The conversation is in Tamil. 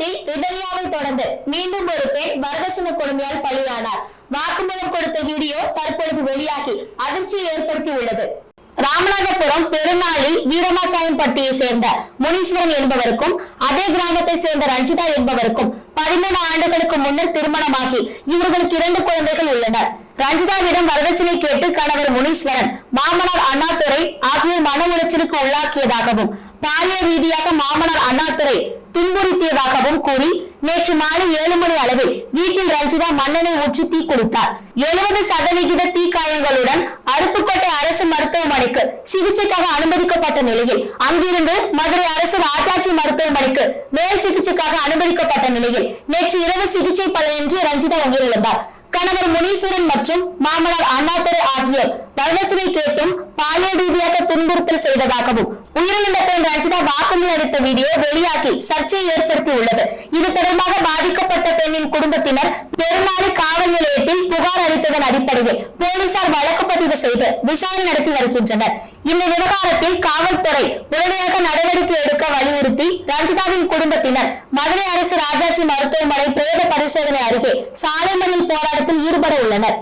தமிழகத்தில் ரிதன்யாவை தொடர்ந்து மீண்டும் ஒரு பெண் வரதட்சணை கொடுமையால் பலியானார். வாக்குமூலம் கொடுத்த வீடியோ தற்பொழுது வெளியாகி அதிர்ச்சியை ஏற்படுத்தி உள்ளது ராமநாதபுரம் பெருநாளில் வீரமாச்சாயம்பட்டியை சேர்ந்த முனீஸ்வரன் என்பவருக்கும் அதே கிராமத்தை சேர்ந்த ரஞ்சிதா என்பவருக்கும் பதிமூணு ஆண்டுகளுக்கு முன்னர் திருமணமாகி இவர்களுக்கு இரண்டு குழந்தைகள் உள்ளனர். ரஞ்சிதாவிடம் வரதட்சணை கேட்டு கணவர் முனீஸ்வரன் மாமனார் அண்ணாதுரை ஆகியோர் மன உளைச்சலுக்கு உள்ளாக்கியதாகவும் பாலியல் ரீதியாக மாமனார் அண்ணாதுரை துன்புறுத்தியதாகவும் கூறி நேற்று மாலை ஏழு மணி அளவில் வீட்டில் ரஞ்சிதா மண்ணெண்ணை ஊற்றி தீ குளித்தார் எழுபது சதவிகித தீக்காயங்களுடன் அருப்புக்கோட்டை அரசு மருத்துவமனைக்கு சிகிச்சைக்காக அனுமதிக்கப்பட்ட நிலையில் அங்கிருந்து மதுரை அரசு ராஜாஜி மருத்துவமனைக்கு மேல் சிகிச்சைக்காக அனுமதிக்கப்பட்ட நிலையில் நேற்று இரவு சிகிச்சை பலனின்றி ரஞ்சிதா உயிரிழந்தார். கணவர் முனீஸ்வரன் மற்றும் மாமனார் அண்ணாதுரை ஆகியோர் வரதட்சணை கேட்டும் பாலியல் ரீதியாக துன்புறுத்தல் செய்ததாகவும் உயிரிழந்த பெண் ரஞ்சிதா வாக்குமூலம் அளித்த வீடியோ வெளியாகி சர்ச்சையை ஏற்படுத்தி உள்ளது இது தொடர்பாக பாதிக்கப்பட்ட பெண்ணின் குடும்பத்தினர் பெருநாளி காவல் நிலையத்தில் புகார் அளித்ததன் அடிப்படையில் போலீசார் வழக்கு பதிவு செய்து விசாரணை நடத்தி வருகின்றனர். இந்த விவகாரத்தில் காவல்துறை உடனடியாக வலியுறுத்தி ரஞ்சிதாவின் குடும்பத்தினர் மதுரை அரசு ராஜாஜி மருத்துவமனை பிரேத பரிசோதனை அருகே சாலை மறியல் போராட்டத்தில் ஈடுபட உள்ளனர்.